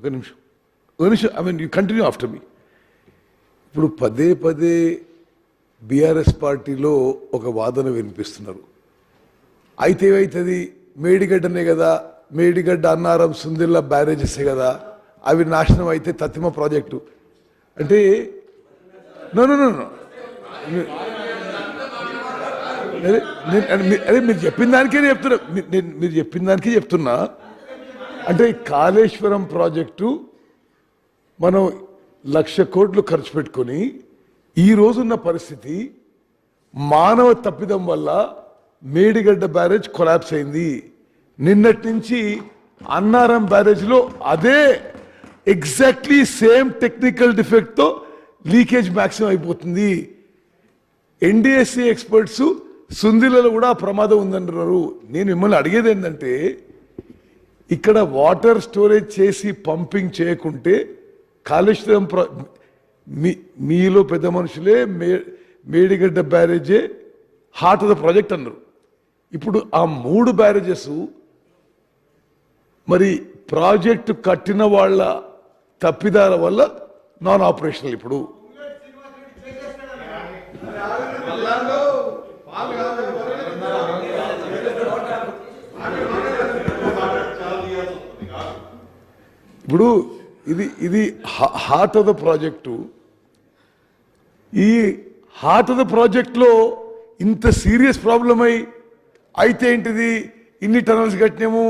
ఒక నిమిషం. ఒక నిమిషం. I mean you continue after me ఇప్పుడు పదే పదే బీఆర్ఎస్ పార్టీలో ఒక వాదన వినిపిస్తున్నారు. అయితే ఏమవుతుంది మేడిగడ్డనే కదా. మేడిగడ్డ అన్నారం సుందిల్లా బ్యారేజెసే కదా. అవి నాశనం అయితే తత్తిమ ప్రాజెక్టు. అంటే నో నో నో అరే మీరు చెప్పిన దానికే నేను చెప్తున్నా. మీరు చెప్పిన దానికే చెప్తున్నా. అంటే కాళేశ్వరం ప్రాజెక్టు మనం లక్ష కోట్లు ఖర్చు పెట్టుకొని ఈ రోజున్న పరిస్థితి మానవ తప్పిదం వల్ల మేడిగడ్డ బ్యారేజ్ కొలాప్స్ అయింది. నిన్నటి నుంచి అన్నారం బ్యారేజ్లో అదే ఎగ్జాక్ట్లీ సేమ్ టెక్నికల్ డిఫెక్ట్తో లీకేజ్ మ్యాక్సిమం అయిపోతుంది. ఎన్డిఎస్సి ఎక్స్పర్ట్స్ సుందిలలో కూడా ప్రమాదం ఉందంటున్నారు నేను మిమ్మల్ని అడిగేది ఏంటంటే ఇక్కడ వాటర్ స్టోరేజ్ చేసి పంపింగ్ చేయకుంటే కాళేశ్వరం ప్ర మీ మీలో పెద్ద మనుషులే మే మేడిగడ్డ బ్యారేజే హార్ట్ ఆఫ్ ద ప్రాజెక్ట్ అన్నారు. ఇప్పుడు ఆ మూడు బ్యారేజెస్ మరి ప్రాజెక్టు కట్టిన వాళ్ళ తప్పిదాల వల్ల నాన్ ఆపరేషనల్ ఇప్పుడు. ఇప్పుడు ఇది ఇది హార్ట్ ఆఫ్ ద ప్రాజెక్టు. ఈ హార్ట్ ఆఫ్ ద ప్రాజెక్ట్లో ఇంత సీరియస్ ప్రాబ్లం అయి అయితే ఏంటిది? ఇన్ని టనల్స్ కట్టినాము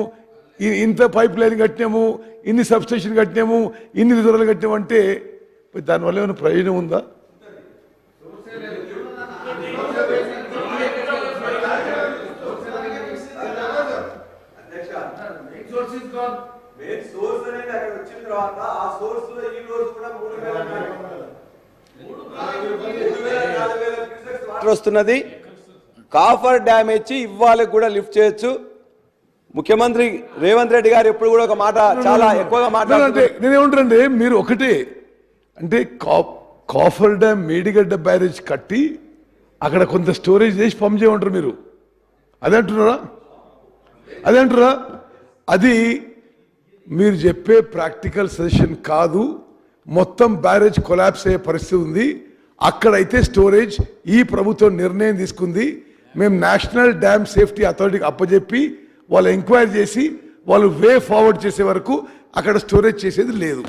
ఇంత పైప్ లైన్ కట్టినాము ఇన్ని సబ్స్టేషన్ కట్టినాము ఇన్ని రిజర్వలు కట్టినాము అంటే దానివల్ల ఏమైనా ప్రయోజనం ఉందా? మెయిన్ సోర్స్ తర్వాత ఆ సోర్స్లో ఈ రోజు కూడా మూడు వేల వాటర్ వస్తున్నది. కాఫర్ డ్యామేజ్ ఇవ్వాలి కూడా లిఫ్ట్ చేయొచ్చు. ముఖ్యమంత్రి రేవంత్ రెడ్డి గారు ఎప్పుడు కూడా ఒక మాట చాలా ఎక్కువగా అంటే మాట్లాడుతున్నారు. నేనేమంటానంటే మీరు ఒకటే. అంటే కా- కాఫర్ డ్యామ్ మేడిగడ్డ బ్యారేజ్ కట్టి అక్కడ కొంత స్టోరేజ్ చేసి పంప్ చేయమంటారు మీరు. అదే అంటున్నారా? అదే అంటారా అది మీరు చెప్పే ప్రాక్టికల్ సజెషన్ కాదు. మొత్తం బ్యారేజ్ కొలాప్స్ అయ్యే పరిస్థితి ఉంది. అక్కడైతే స్టోరేజ్ ఈ ప్రభుత్వం నిర్ణయం తీసుకుంది. మేము నేషనల్ డ్యామ్ సేఫ్టీ అథారిటీకి అప్పచెప్పి వాళ్ళు ఎంక్వైరీ చేసి వాళ్ళు వే ఫార్వర్డ్ చేసే వరకు అక్కడ స్టోరేజ్ చేసేది లేదు.